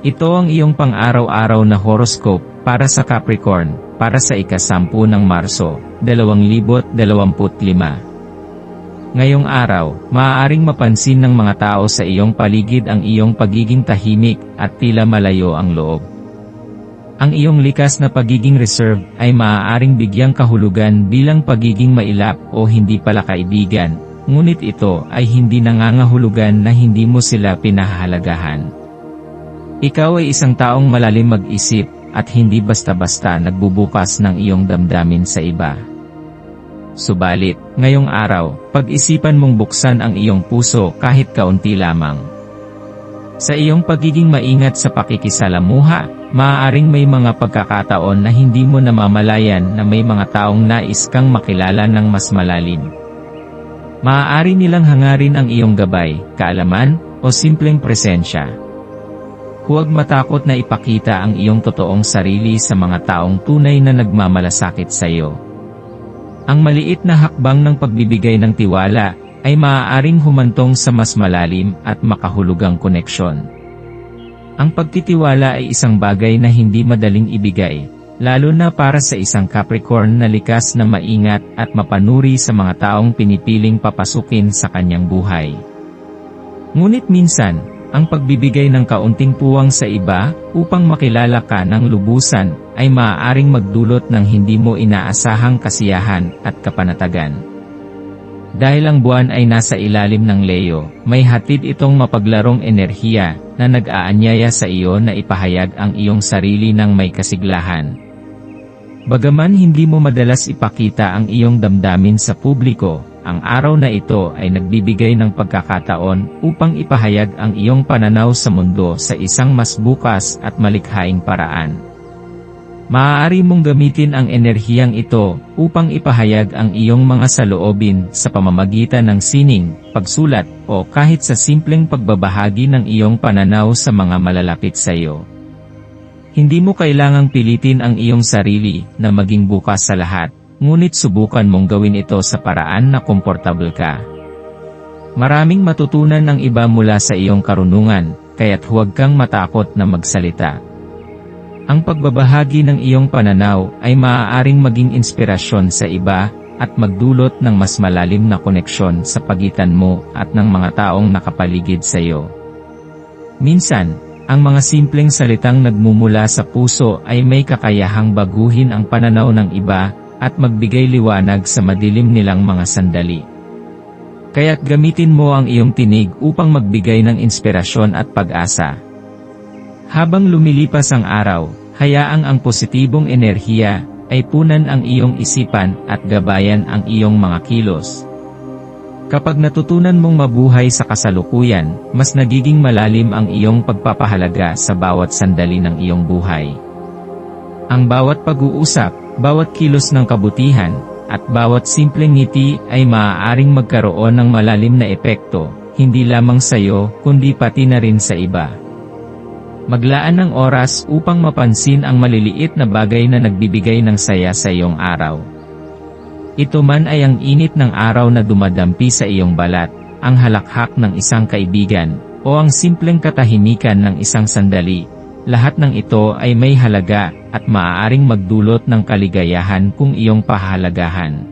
Ito ang iyong pang-araw-araw na horoscope para sa Capricorn, para sa ikasampu ng Marso, 2025. Ngayong araw, maaaring mapansin ng mga tao sa iyong paligid ang iyong pagiging tahimik at tila malayo ang loob. Ang iyong likas na pagiging reserve ay maaaring bigyang kahulugan bilang pagiging mailap o hindi pala kaibigan, ngunit ito ay hindi nangangahulugan na hindi mo sila pinahahalagahan. Ikaw ay isang taong malalim mag-isip, at hindi basta-basta nagbubukas ng iyong damdamin sa iba. Subalit, ngayong araw, pag-isipan mong buksan ang iyong puso kahit kaunti lamang. Sa iyong pagiging maingat sa pakikisalamuha, maaaring may mga pagkakataon na hindi mo namamalayan na may mga taong nais kang makilala ng mas malalim. Maaari nilang hangarin ang iyong gabay, kaalaman, o simpleng presensya. Huwag matakot na ipakita ang iyong totoong sarili sa mga taong tunay na nagmamalasakit sa iyo. Ang maliit na hakbang ng pagbibigay ng tiwala ay maaaring humantong sa mas malalim at makahulugang koneksyon. Ang pagtitiwala ay isang bagay na hindi madaling ibigay, lalo na para sa isang Capricorn na likas na maingat at mapanuri sa mga taong pinipiling papasukin sa kanyang buhay. Ngunit minsan, ang pagbibigay ng kaunting puwang sa iba, upang makilala ka ng lubusan, ay maaaring magdulot ng hindi mo inaasahang kasiyahan at kapanatagan. Dahil ang buwan ay nasa ilalim ng Leo, may hatid itong mapaglarong enerhiya na nag-aanyaya sa iyo na ipahayag ang iyong sarili ng may kasiglahan. Bagaman hindi mo madalas ipakita ang iyong damdamin sa publiko, ang araw na ito ay nagbibigay ng pagkakataon upang ipahayag ang iyong pananaw sa mundo sa isang mas bukas at malikhaing paraan. Maaari mong gamitin ang enerhiyang ito upang ipahayag ang iyong mga saloobin sa pamamagitan ng sining, pagsulat, o kahit sa simpleng pagbabahagi ng iyong pananaw sa mga malalapit sa iyo. Hindi mo kailangang pilitin ang iyong sarili na maging bukas sa lahat ngunit subukan mong gawin ito sa paraan na komportable ka. Maraming matutunan ng iba mula sa iyong karunungan, kaya't huwag kang matakot na magsalita. Ang pagbabahagi ng iyong pananaw ay maaaring maging inspirasyon sa iba at magdulot ng mas malalim na koneksyon sa pagitan mo at ng mga taong nakapaligid sa iyo. Minsan, ang mga simpleng salitang nagmumula sa puso ay may kakayahang baguhin ang pananaw ng iba at magbigay liwanag sa madilim nilang mga sandali. Kaya't gamitin mo ang iyong tinig upang magbigay ng inspirasyon at pag-asa. Habang lumilipas ang araw, hayaang ang positibong enerhiya ay punan ang iyong isipan at gabayan ang iyong mga kilos. Kapag natutunan mong mabuhay sa kasalukuyan, mas nagiging malalim ang iyong pagpapahalaga sa bawat sandali ng iyong buhay. Ang bawat pag-uusap, bawat kilos ng kabutihan, at bawat simpleng ngiti ay maaaring magkaroon ng malalim na epekto, hindi lamang sa iyo, kundi pati na rin sa iba. Maglaan ng oras upang mapansin ang maliliit na bagay na nagbibigay ng saya sa iyong araw. Ito man ay ang init ng araw na dumadampi sa iyong balat, ang halakhak ng isang kaibigan, o ang simpleng katahimikan ng isang sandali, lahat ng ito ay may halaga, at maaaring magdulot ng kaligayahan kung iyong pahalagahan.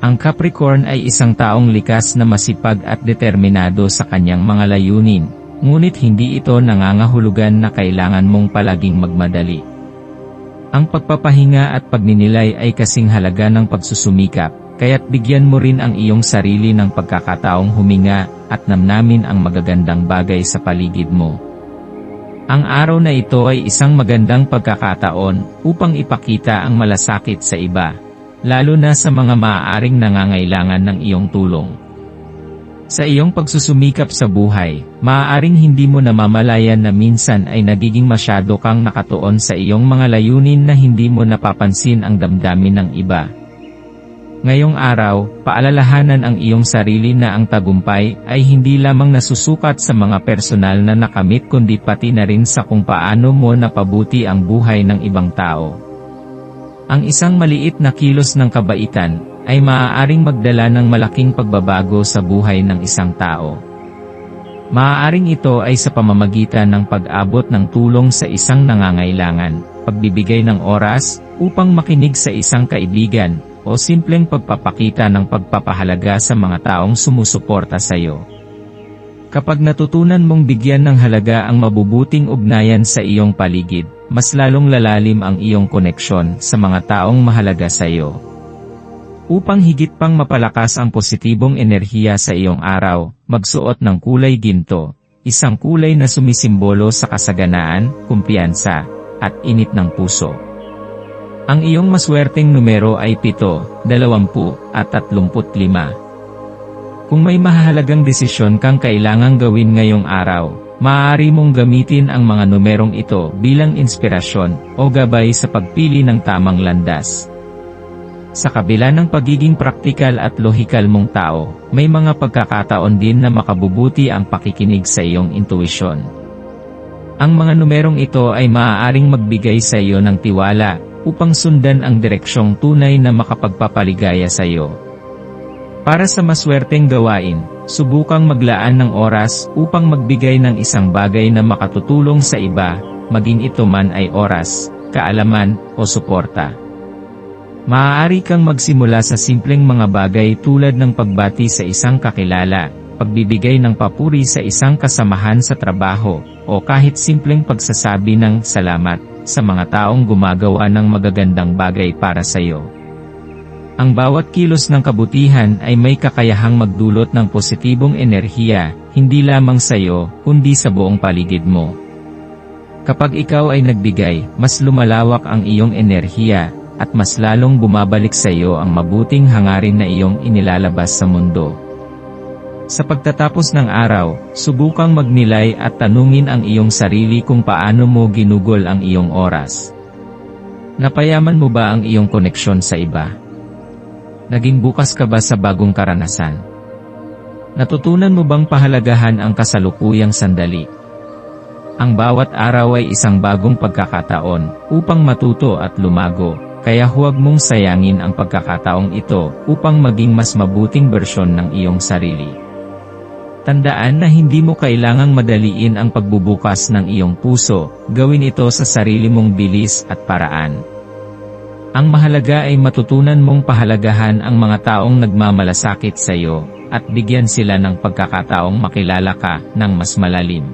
Ang Capricorn ay isang taong likas na masipag at determinado sa kanyang mga layunin, ngunit hindi ito nangangahulugan na kailangan mong palaging magmadali. Ang pagpapahinga at pagninilay ay kasing halaga ng pagsusumikap, kaya't bigyan mo rin ang iyong sarili ng pagkakataong huminga at namnamin ang magagandang bagay sa paligid mo. Ang araw na ito ay isang magandang pagkakataon upang ipakita ang malasakit sa iba, lalo na sa mga maaaring nangangailangan ng iyong tulong. Sa iyong pagsusumikap sa buhay, maaaring hindi mo namamalayan na minsan ay nagiging masyado kang nakatuon sa iyong mga layunin na hindi mo napapansin ang damdamin ng iba. Ngayong araw, paalalahanan ang iyong sarili na ang tagumpay ay hindi lamang nasusukat sa mga personal na nakamit kundi pati na rin sa kung paano mo napabuti ang buhay ng ibang tao. Ang isang maliit na kilos ng kabaitan ay maaaring magdala ng malaking pagbabago sa buhay ng isang tao. Maaaring ito ay sa pamamagitan ng pag-abot ng tulong sa isang nangangailangan, pagbibigay ng oras, upang makinig sa isang kaibigan, o simpleng pagpapakita ng pagpapahalaga sa mga taong sumusuporta sa iyo. Kapag natutunan mong bigyan ng halaga ang mabubuting ugnayan sa iyong paligid, mas lalong lalalim ang iyong koneksyon sa mga taong mahalaga sa iyo. Upang higit pang mapalakas ang positibong enerhiya sa iyong araw, magsuot ng kulay ginto, isang kulay na sumisimbolo sa kasaganaan, kumpiyansa, at init ng puso. Ang iyong maswerteng numero ay 7, 20, at 35. Kung may mahalagang desisyon kang kailangang gawin ngayong araw, maaari mong gamitin ang mga numerong ito bilang inspirasyon o gabay sa pagpili ng tamang landas. Sa kabila ng pagiging praktikal at lohikal mong tao, may mga pagkakataon din na makabubuti ang pakikinig sa iyong intuisyon. Ang mga numerong ito ay maaaring magbigay sa iyo ng tiwala, upang sundan ang direksyong tunay na makapagpapaligaya sa iyo. Para sa maswerteng gawain, subukang maglaan ng oras upang magbigay ng isang bagay na makatutulong sa iba, maging ito man ay oras, kaalaman, o suporta. Maaari kang magsimula sa simpleng mga bagay tulad ng pagbati sa isang kakilala, pagbibigay ng papuri sa isang kasamahan sa trabaho, o kahit simpleng pagsasabi ng salamat sa mga taong gumagawa ng magagandang bagay para sa iyo. Ang bawat kilos ng kabutihan ay may kakayahang magdulot ng positibong enerhiya, hindi lamang sa iyo, kundi sa buong paligid mo. Kapag ikaw ay nagbigay, mas lumalawak ang iyong enerhiya, at mas lalong bumabalik sa iyo ang mabuting hangarin na iyong inilalabas sa mundo. Sa pagtatapos ng araw, subukang magnilay at tanungin ang iyong sarili kung paano mo ginugol ang iyong oras. Napayaman mo ba ang iyong koneksyon sa iba? Naging bukas ka ba sa bagong karanasan? Natutunan mo bang pahalagahan ang kasalukuyang sandali? Ang bawat araw ay isang bagong pagkakataon upang matuto at lumago, kaya huwag mong sayangin ang pagkakataong ito upang maging mas mabuting bersyon ng iyong sarili. Tandaan na hindi mo kailangang madaliin ang pagbubukas ng iyong puso, gawin ito sa sarili mong bilis at paraan. Ang mahalaga ay matutunan mong pahalagahan ang mga taong nagmamalasakit sa iyo, at bigyan sila ng pagkakataong makilala ka ng mas malalim.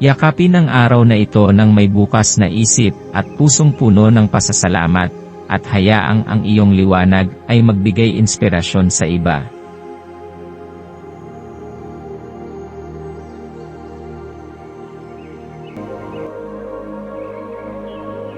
Yakapin ang araw na ito ng may bukas na isip at pusong puno ng pasasalamat, at hayaang ang iyong liwanag ay magbigay inspirasyon sa iba.